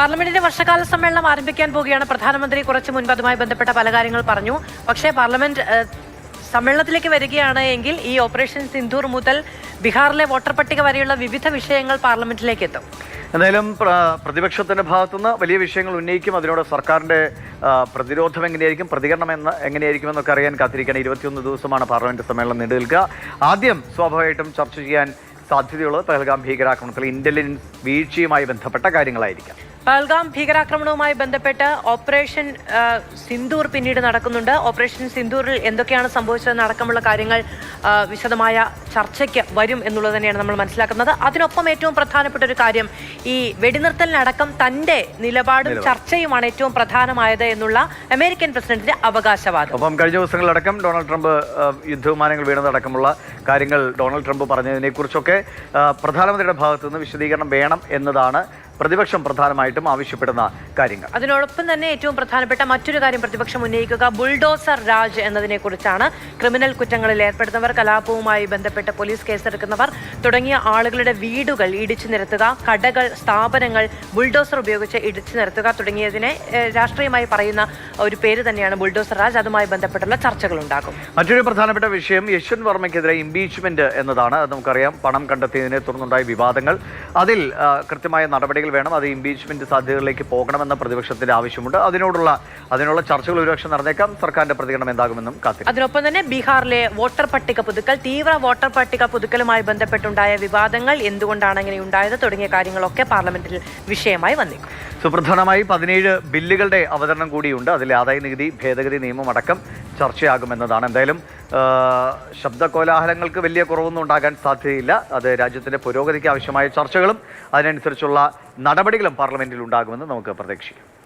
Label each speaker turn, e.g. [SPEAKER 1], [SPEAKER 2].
[SPEAKER 1] പാർലമെന്റിന്റെ വർഷകാല സമ്മേളനം ആരംഭിക്കാൻ പോവുകയാണ് പ്രധാനമന്ത്രി. കുറച്ച് മുൻപ് അതുമായി ബന്ധപ്പെട്ട പല കാര്യങ്ങൾ പറഞ്ഞു. പക്ഷേ പാർലമെന്റ് സമ്മേളനത്തിലേക്ക് വരികയാണ് എങ്കിൽ ഈ ഓപ്പറേഷൻ സിന്ധൂർ മുതൽ ബീഹാറിലെ വോട്ടർ പട്ടിക വരെയുള്ള വിവിധ വിഷയങ്ങൾ പാർലമെന്റിലേക്ക് എത്തും.
[SPEAKER 2] എന്തായാലും പ്ര- പ്രതിപക്ഷത്തിന്റെ ഭാഗത്തുനിന്ന് വലിയ വിഷയങ്ങൾ ഉന്നയിക്കും. അതിനോട് സർക്കാരിന്റെ പ്രതിരോധം എങ്ങനെയായിരിക്കും പ്രതികരണം എന്ന് എങ്ങനെയായിരിക്കും എന്നൊക്കെ അറിയാൻ കാത്തിരിക്കണം ഇരുപത്തിയൊന്ന് ദിവസമാണ് പാർലമെന്റ് സമ്മേളനം നീണ്ടുനിൽക്കുക. ആദ്യം സ്വാഭാവികമായിട്ടും ചർച്ച ചെയ്യാൻ സാധ്യതയുള്ളത് പഹൽഗാം ഭീകരാക്രമണത്തിൽ ഇന്റലിജൻസ് വീഴ്ചയുമായി ബന്ധപ്പെട്ട കാര്യങ്ങളായിരിക്കാം.
[SPEAKER 1] പഹൽഗാം ഭീകരാക്രമണവുമായി ബന്ധപ്പെട്ട് ഓപ്പറേഷൻ സിന്ദൂർ പിന്നീട് നടക്കുന്നുണ്ട്. ഓപ്പറേഷൻ സിന്ദൂറിൽ എന്തൊക്കെയാണ് സംഭവിച്ചതെന്ന് അടക്കമുള്ള കാര്യങ്ങൾ വിശദമായ ചർച്ചയ്ക്ക് വരും എന്നുള്ളത് തന്നെയാണ് നമ്മൾ മനസ്സിലാക്കുന്നത്. അതിനൊപ്പം ഏറ്റവും പ്രധാനപ്പെട്ട ഒരു കാര്യം ഈ വെടിനിർത്തലിനടക്കം തന്റെ നിലപാടും ചർച്ചയുമാണ് ഏറ്റവും പ്രധാനമായത് എന്നുള്ള അമേരിക്കൻ പ്രസിഡന്റിന്റെ അവകാശവാദം.
[SPEAKER 2] അപ്പം കഴിഞ്ഞ ദിവസങ്ങളിലടക്കം ഡൊണാൾഡ് ട്രംപ് യുദ്ധവിമാനങ്ങൾ വീണതടക്കമുള്ള കാര്യങ്ങൾ ഡൊണാൾഡ് ട്രംപ് പറഞ്ഞതിനെക്കുറിച്ചൊക്കെ കുറിച്ചൊക്കെ പ്രധാനമന്ത്രിയുടെ ഭാഗത്തുനിന്ന് വിശദീകരണം വേണം എന്നതാണ് പ്രതിപക്ഷം പ്രധാനമായിട്ടും ആവശ്യപ്പെടുന്ന കാര്യങ്ങൾ.
[SPEAKER 1] അതിനോടൊപ്പം തന്നെ ഏറ്റവും പ്രധാനപ്പെട്ട മറ്റൊരു കാര്യം പ്രതിപക്ഷം ഉന്നയിക്കുക ബുൾഡോസർ രാജ് എന്നതിനെ കുറിച്ചാണ്. ക്രിമിനൽ കുറ്റങ്ങളിൽ ഏർപ്പെടുന്നവർ കലാപവുമായി ബന്ധപ്പെട്ട് പോലീസ് കേസെടുക്കുന്നവർ തുടങ്ങിയ ആളുകളുടെ വീടുകൾ ഇടിച്ചു നിരത്തുക കടകൾ സ്ഥാപനങ്ങൾ ബുൾഡോസർ ഉപയോഗിച്ച് ഇടിച്ചു നിരത്തുക തുടങ്ങിയതിനെ രാഷ്ട്രീയമായി പറയുന്ന ഒരു പേര് തന്നെയാണ് ബുൾഡോസർ രാജ്. അതുമായി ബന്ധപ്പെട്ടുള്ള ചർച്ചകൾ ഉണ്ടാകും
[SPEAKER 2] മറ്റൊരു പ്രധാനപ്പെട്ട വിഷയം യശ്വന്ത് വർമ്മയ്ക്കെതിരെ ഇംപീച്ച്മെന്റ് എന്നതാണ്. അത് നമുക്കറിയാം. പണം കണ്ടെത്തിയതിനെ തുടർന്നുണ്ടായ വിവാദങ്ങൾ. അതിൽ കൃത്യമായ നടപടികൾ വേണം അത് ഇംപീച്ച്മെന്റ് സാധ്യതകളിലേക്ക് പോകണമെന്ന പ്രതിപക്ഷത്തിന്റെ ആവശ്യമുണ്ട്. അതിനോടുള്ള അതിനുള്ള ചർച്ചകൾ ഒരുപക്ഷെ നടന്നേക്കാം. സർക്കാരിന്റെ പ്രതികരണം എന്താകുമെന്നും കാത്തി
[SPEAKER 1] അതിനൊപ്പം തന്നെ ബീഹാറിലെ വോട്ടർ പട്ടിക പുതുക്കൽ തീവ്ര വോട്ടർ പട്ടിക പുതുക്കലുമായി ബന്ധപ്പെട്ടുണ്ടായ വിവാദങ്ങൾ എന്തുകൊണ്ടാണ് അങ്ങനെ ഉണ്ടായത് തുടങ്ങിയ കാര്യങ്ങളൊക്കെ പാർലമെന്റിൽ വിഷയമായി വന്നേക്കും.
[SPEAKER 2] സുപ്രധാനമായി പതിനേഴ് ബില്ലുകളുടെ അവതരണം കൂടിയുണ്ട്. അതിലെ ആദായ നികുതി ഭേദഗതി നിയമം അടക്കം ചർച്ചയാകുമെന്നതാണ്. എന്തായാലും ശബ്ദ കോലാഹലങ്ങൾക്ക് വലിയ കുറവൊന്നും ഉണ്ടാകാൻ സാധ്യതയില്ല. അത് രാജ്യത്തിന്റെ പുരോഗതിക്ക് ആവശ്യമായ ചർച്ചകളും അതിനനുസരിച്ചുള്ള നടപടികളും പാർലമെന്റിൽ ഉണ്ടാകുമെന്ന് നമുക്ക് പ്രതീക്ഷിക്കാം.